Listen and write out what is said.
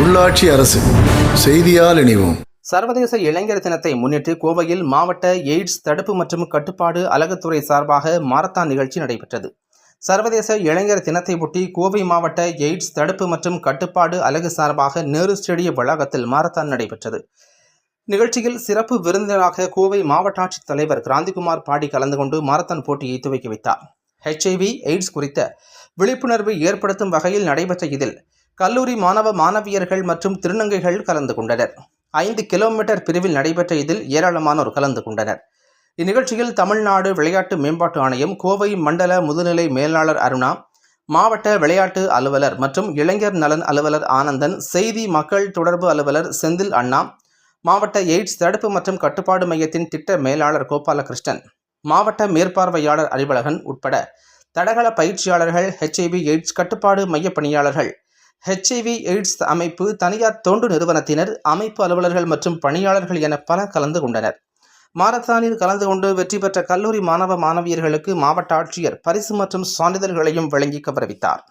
உள்ளாட்சி அரசு செய்தியால் இணைவோம். சர்வதேச இளைஞர் தினத்தை முன்னிட்டு கோவையில் மாவட்ட எய்ட்ஸ் தடுப்பு மற்றும் கட்டுப்பாடு அலகுத்துறை சார்பாக மாரத்தான் நிகழ்ச்சி நடைபெற்றது. சர்வதேச இளைஞர் தினத்தை ஒட்டி கோவை மாவட்ட எய்ட்ஸ் தடுப்பு மற்றும் கட்டுப்பாடு அலகு சார்பாக நேரு ஸ்டேடிய வளாகத்தில் மாரத்தான் நடைபெற்றது. நிகழ்ச்சியில் சிறப்பு விருந்தினராக கோவை மாவட்ட ஆட்சித் தலைவர் கிராந்திகுமார் பாடி கலந்து கொண்டு மாரத்தான் போட்டியை துவக்கி வைத்தார். ஹெச்ஐவி எய்ட்ஸ் குறித்த விழிப்புணர்வு ஏற்படுத்தும் வகையில் நடைபெற்ற இதில் கல்லூரி மாணவ மாணவியர்கள் மற்றும் திருநங்கைகள் கலந்து கொண்டனர். ஐந்து கிலோமீட்டர் பிரிவில் நடைபெற்ற இதில் ஏராளமானோர் கலந்து கொண்டனர். இந்நிகழ்ச்சியில் தமிழ்நாடு விளையாட்டு மேம்பாட்டு ஆணையம் கோவை மண்டல முதுநிலை மேலாளர் அருணா மாவட்ட விளையாட்டு அலுவலர் மற்றும் இளைஞர் நலன் அலுவலர் ஆனந்தன் செய்தி மக்கள் தொடர்பு அலுவலர் செந்தில் அண்ணா மாவட்ட எய்ட்ஸ் தடுப்பு மற்றும் கட்டுப்பாடு மையத்தின் திட்ட மேலாளர் கோபாலகிருஷ்ணன் மாவட்ட மேற்பார்வையாளர் அறிவழகன் உட்பட தடகள பயிற்சியாளர்கள் ஹெச்ஐவி எய்ட்ஸ் கட்டுப்பாடு மைய பணியாளர்கள் ஹெச்ஐவி எய்ட்ஸ் அமைப்பு தனியார் தொண்டு நிறுவனத்தினர் அமைப்பு அலுவலர்கள் மற்றும் பணியாளர்கள் என பல கலந்து கொண்டனர். மாரத்தானில் கலந்து கொண்டு வெற்றி பெற்ற கல்லூரி மாணவ மாணவியர்களுக்கு மாவட்ட ஆட்சியர் பரிசு மற்றும் சான்றிதழ்களையும் வழங்கி கௌரவித்தார்.